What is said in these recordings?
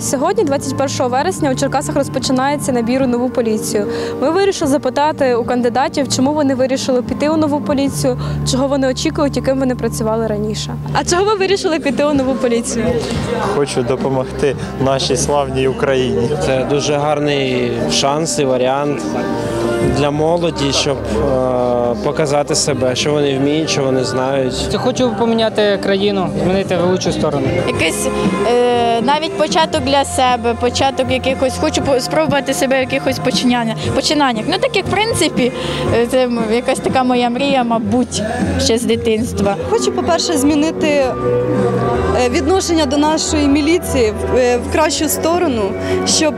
Сьогодні, 21 вересня, у Черкасах розпочинається набір у нову поліцію. Ми вирішили запитати у кандидатів, чому вони вирішили піти у нову поліцію, чого вони очікують, яким вони працювали раніше. А чого ви вирішили піти у нову поліцію? Хочу допомогти нашій славній Україні. Це дуже гарний шанс і варіант для молоді, щоб е, показати себе, що вони вміють, що вони знають. Хочу поміняти країну, змінити в лучшу сторону. якийсь е, навіть початок для себе, початок якихось, хочу по- спробувати себе в якихось починання, починаннях. Ну так як в принципі, е, це якась така моя мрія, мабуть, ще з дитинства. Хочу, по-перше, змінити е, відношення до нашої міліції в, е, кращу сторону, щоб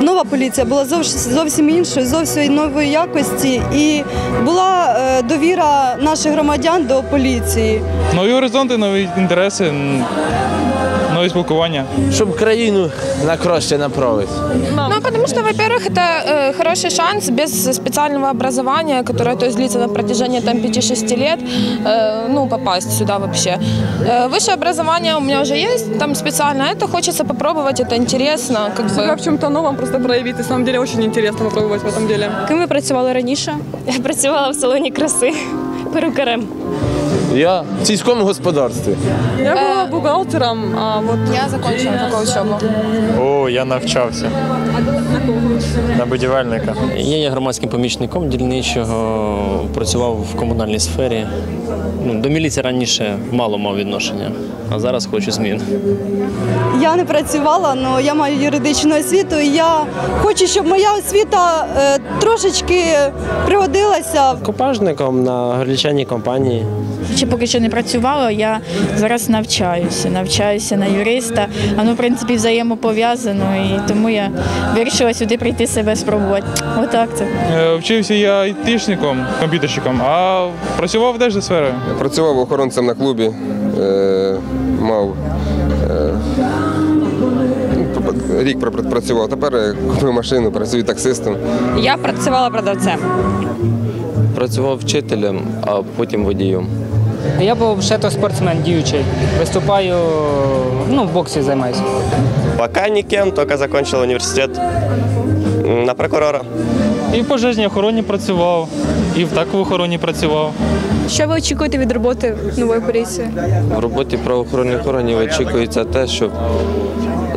нова поліція була зовсім, іншою, зовсім нової якості, і була довіра наших громадян до поліції. Нові горизонти, нові інтереси, нові спілкування. щоб країну на краще направити. Ну, потому что, во-первых, это э, хороший шанс без специального образования, которое то есть, длится на протяжении там 5-6 лет, э, ну, попасть сюда вообще. Э, высшее образование у меня уже есть, там специально это хочется попробовать, это интересно, как бы. в чем-то новом просто проявить. На самом деле очень интересно попробовать в этом деле. Ким ви працювали раніше? Я працювала в салоні краси перукарем. Я в сільському господарстві. Я была бухгалтером, а вот Я закончила такую учебу. О, я навчався. На будівельника. Я є громадським помічником дільничого, працював в комунальній сфері. Ну, до міліції раніше мало мав відношення, а зараз хочу змін. Я не працювала, але я маю юридичну освіту, і я хочу, щоб моя освіта е, трошечки пригодилася Копажником на горлічаній компанії. Ще поки що не працювала, я зараз навчаюся, навчаюся на юриста. Воно, в принципі, взаємопов'язано, і тому я вирішила сюди прийти себе спробувати. Отак це. Е, Вчився я айтишником, комп'ютерщиком, а працював теж за сферою. Працював охоронцем на клубі, е, мав е, ну, рік пропрацював. Тепер купив машину, працюю таксистом. Я працювала продавцем. Працював вчителем, а потім водієм. Я був ще то спортсмен діючий. Виступаю, ну, в боксі займаюся. Пока ніким, тільки закінчив університет на прокурора. І в пожежній охороні працював, і в так в охороні працював. Що ви очікуєте від роботи нової поліції? В роботі правоохоронних органів очікується те, щоб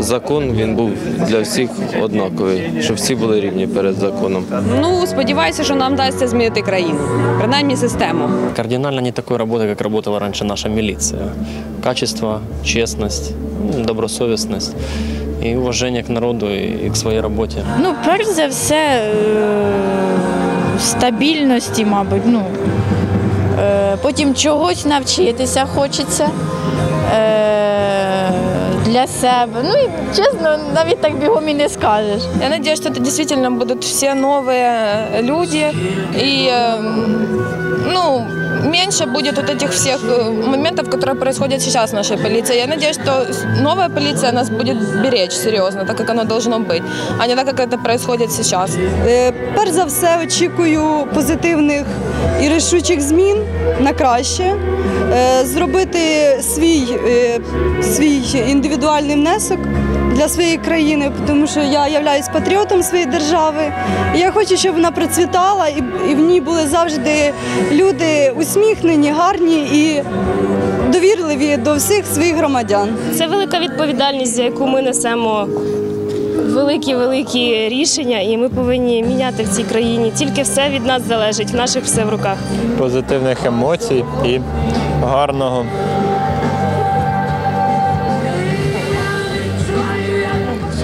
закон він був для всіх однаковий, щоб всі були рівні перед законом. Ну, сподіваюся, що нам вдасться змінити країну, принаймні систему. Кардинально не такой работы, как работала раньше наша милиция. Качество, честность, м, добросовестность и уважение к народу и к своей работе. Ну, перш за все, е, стабільності, мабуть. Ну, е, потім чогось навчитися хочеться е, для себе. Ну і чесно, навіть так бігом і не скажеш. Я надеюсь, что это действительно будут все новые люди и, э, ну, меньше будет вот этих всех э, моментов, которые происходят сейчас в нашей полиции. Я надеюсь, что с- новая полиция нас будет беречь серьезно, так как оно должно быть, а не так, как это происходит сейчас. Е, Перш за все, очікую позитивних і рішучих змін на краще, Е, зробити свій, е, свій індивідуальний внесок для своєї країни, тому що я являюсь патріотом своєї держави. І я хочу, щоб вона процвітала і, і в ній були завжди люди усміхнені, гарні і довірливі до всіх своїх громадян. Це велика відповідальність, за яку ми несемо великі великі рішення, і ми повинні міняти в цій країні. Тільки все від нас залежить, в наших все в руках. Позитивних емоцій і гарного.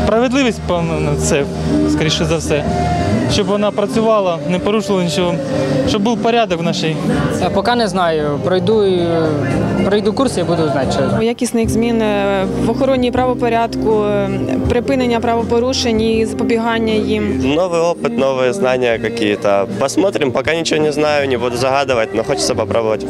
Справедливість, певно, це скоріше за все. Щоб вона працювала, не порушувала нічого, щоб був порядок в нашій. Я поки не знаю. Пройду, і- пройду курс і буду знати, що. якісних змін е, в охороні правопорядку, е, припинення правопорушень і запобігання їм. Новый опыт, новые знания какие-то. Посмотрим, пока ничего не знаю, не буду загадывать, но хочется попробовать.